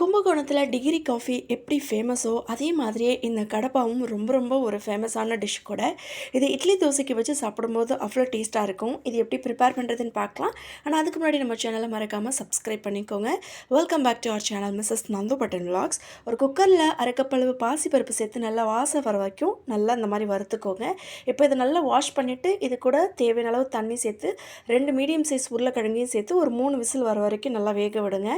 கும்பகோணத்தில் degree coffee எப்படி ஃபேமஸோ அதே மாதிரியே இந்த கடப்பாவும் ரொம்ப ரொம்ப ஒரு ஃபேமஸான டிஷ் கூட. இது இட்லி தோசைக்கு வச்சு சாப்பிடும்போது அவ்வளோ டேஸ்ட்டாக இருக்கும். இது எப்படி ப்ரிப்பேர் பண்ணுறதுன்னு பார்க்கலாம். ஆனால் அதுக்கு முன்னாடி நம்ம சேனலை மறக்காமல் சப்ஸ்கிரைப் பண்ணிக்கோங்க. Welcome back to our channel Mrs Nandu button vlogs ஒரு குக்கரில் அரைக்கப்பளவு பாசிப்பருப்பு சேர்த்து நல்லா வாசம் வர வரைக்கும் நல்லா இந்த மாதிரி வறுத்துக்கோங்க. இப்போ இதை நல்லா வாஷ் பண்ணிவிட்டு இது கூட தேவையான அளவு தண்ணி சேர்த்து ரெண்டு மீடியம் சைஸ் உருளைக்கிழங்கையும் சேர்த்து ஒரு மூணு விசில் வர வரைக்கும் நல்லா வேக விடுங்க.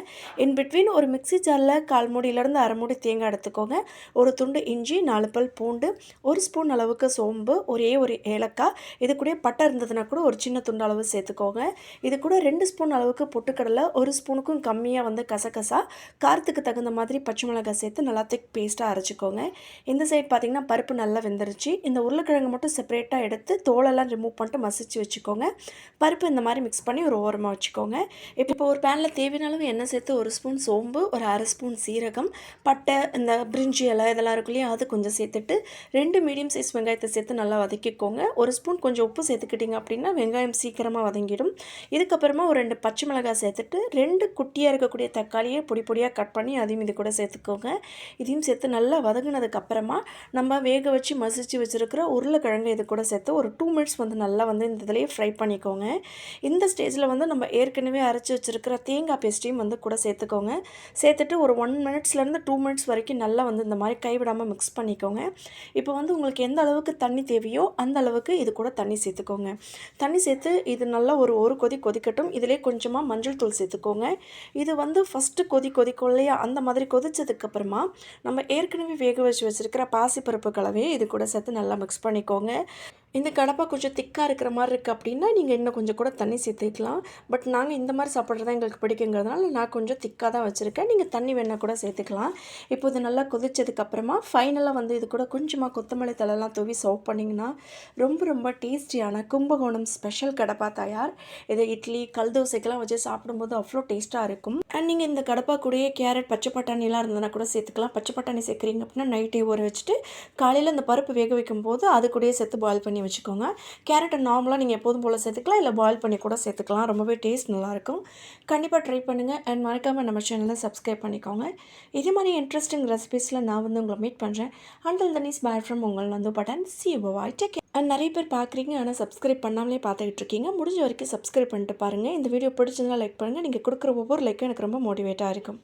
இன் பிட்வீன் ஒரு மிக்ஸி ஜாரில் கால் மூடியிலேருந்து அரை மூடி தேங்காய் எடுத்துக்கோங்க. ஒரு துண்டு இஞ்சி நாலு பல் பூண்டு ஒரு ஸ்பூன் அளவுக்கு சோம்பு ஒரே ஒரு ஏலக்காய். இது கூட பட்டை இருந்ததுன்னா கூட ஒரு சின்ன துண்டு அளவு சேர்த்துக்கோங்க. இது கூட ரெண்டு ஸ்பூன் அளவுக்கு பொட்டுக்கடலை ஒரு ஸ்பூனுக்கும் கம்மியாக வந்து கசகசா காரத்துக்கு தகுந்த மாதிரி பச்சை மிளகாய் சேர்த்து நல்லா திக் பேஸ்ட்டாக அரைச்சிக்கோங்க. இந்த சைட் பார்த்திங்கன்னா பருப்பு நல்லா வெந்துருச்சு. இந்த உருளைக்கிழங்கு மட்டும் செப்பரேட்டாக எடுத்து தோலெல்லாம் ரிமூவ் பண்ணிட்டு மசிச்சு வச்சுக்கோங்க. பருப்பு இந்த மாதிரி மிக்ஸ் பண்ணி ஒரு ஓரமாக வச்சுக்கோங்க. இப்போ இப்போ ஒரு பேனில் தேவையான அளவு எண்ணெய் சேர்த்து ஒரு ஸ்பூன் சோம்பு ஒரு அரை ஸ்பூன் சீரகம் பட்டை இந்த பிரிஞ்சி இலை இதெல்லாம் இருக்கு இல்லையா அது கொஞ்சம் சேர்த்துட்டு ரெண்டு மீடியம் சைஸ் வெங்காயத்தை சேர்த்து நல்லா வதக்கிக்கோங்க. ஒரு ஸ்பூன் கொஞ்சம் உப்பு சேர்த்துக்கிட்டிங்க அப்படின்னா வெங்காயம் சீக்கிரமாக வதங்கிடும். இதுக்கப்புறமா ஒரு ரெண்டு பச்சை மிளகாய் சேர்த்துட்டு ரெண்டு குட்டியாக இருக்கக்கூடிய தக்காளியை பொடி பொடியாக கட் பண்ணி அதையும் இது கூட சேர்த்துக்கோங்க. இதையும் சேர்த்து நல்லா வதங்கினதுக்கப்புறமா நம்ம வேக வச்சு மசிச்சு வச்சுருக்கிற உருளைக்கிழங்கு இது கூட சேர்த்து ஒரு டூ மினிட்ஸ் வந்து நல்லா வந்து இந்த இதுலேயே ஃப்ரை பண்ணிக்கோங்க. இந்த ஸ்டேஜில் வந்து நம்ம ஏற்கனவே அரைச்சி வச்சுருக்கிற தேங்காய் பேஸ்ட்டையும் வந்து கூட சேர்த்துக்கோங்க. சேர்த்துட்டு ஒரு ஒன் மினிட்ஸ்லேருந்து டூ மினிட்ஸ் வரைக்கும் நல்லா வந்து இந்த மாதிரி கைவிடாமல் மிக்ஸ் பண்ணிக்கோங்க. இப்போ வந்து உங்களுக்கு எந்த அளவுக்கு தண்ணி தேவையோ அந்த அளவுக்கு இது கூட தண்ணி சேர்த்துக்கோங்க. தண்ணி சேர்த்து இது நல்லா ஒரு ஒரு கொதி கொதிக்கட்டும். இதிலே கொஞ்சமாக மஞ்சள் தூள் சேர்த்துக்கோங்க. இது வந்து ஃபஸ்ட்டு கொதி கொதிக்கும் இல்லையா அந்த மாதிரி கொதித்ததுக்கப்புறமா நம்ம ஏற்கனவே வேக வச்சு வச்சுருக்கிற பாசிப்பருப்பு கலவையை இது கூட சேர்த்து நல்லா மிக்ஸ் பண்ணிக்கோங்க. இந்த கடப்பா கொஞ்சம் திக்காக இருக்கிற மாதிரி இருக்குது அப்படின்னா நீங்கள் இன்னும் கொஞ்சம் கூட தண்ணி சேர்த்துக்கலாம். பட் நாங்கள் இந்த மாதிரி சாப்பிட்றது தான் எங்களுக்கு பிடிக்குங்கிறதுனால நான் கொஞ்சம் திக்காக தான் வச்சுருக்கேன். நீங்கள் தண்ணி வேணால் கூட சேர்த்துக்கலாம். இப்போ இது நல்லா கொதிச்சதுக்கப்புறமா ஃபைனலாக வந்து இது கூட கொஞ்சமாக கொத்தமல்லி தழைலாம் தூவி சர்வ் பண்ணிங்கன்னா ரொம்ப ரொம்ப டேஸ்டியான கும்பகோணம் ஸ்பெஷல் கடப்பா தயார். இது இட்லி கல் தோசைக்கெல்லாம் வச்சு சாப்பிடும்போது அவ்வளோ டேஸ்ட்டாக இருக்கும். அண்ட் நீங்கள் இந்த கடப்பா கூடயே கேரட் பச்சை பட்டாணிலாம் இருந்ததுனா கூட சேர்த்துக்கலாம். பச்சை பட்டாணி சேர்க்குறீங்க அப்படின்னா நைட்டே ஊற வச்சுட்டு காலையில் இந்த பருப்பு வேக வைக்கும் போது அது கூடயே சேர்த்து பாயில் பண்ணி வச்சுக்கோங்க. கேரட்டை நார்மலாக நீங்கள் எப்போதும் போல் சேர்த்துக்கலாம். இல்லை பாயில் பண்ணி கூட சேர்த்துக்கலாம். ரொம்பவே டேஸ்ட் நல்லாயிருக்கும். கண்டிப்பாக ட்ரை பண்ணுங்கள் அண்ட் மறக்காமல் நம்ம சேனலில் சப்ஸ்கிரைப் பண்ணிக்கோங்க. இதே மாதிரி இன்ட்ரெஸ்டிங் ரெசிபீஸில் நான் வந்து உங்களை மீட் பண்ணுறேன் அண்டல் தனிஸ் பேட் ஃப்ரம் உங்கள் வந்து பட்டன். சி பாய் டேக் அண்ட் நிறைய பேர் பார்க்குறீங்க. ஆனால் சப்ஸ்கிரைப் பண்ணாமலே பார்த்துக்கிட்டு இருக்கீங்க. முடிஞ்ச வரைக்கும் சப்ஸ்கிரைப் பண்ணிட்டு பாருங்கள் இந்த வீடியோ பிடிச்சிருந்தால் லைக் பண்ணுங்கள் நீங்கள் கொடுக்குற ஒவ்வொரு லைக்கும் எனக்கு ரொம்ப மோட்டிவேட்டாக இருக்கும்.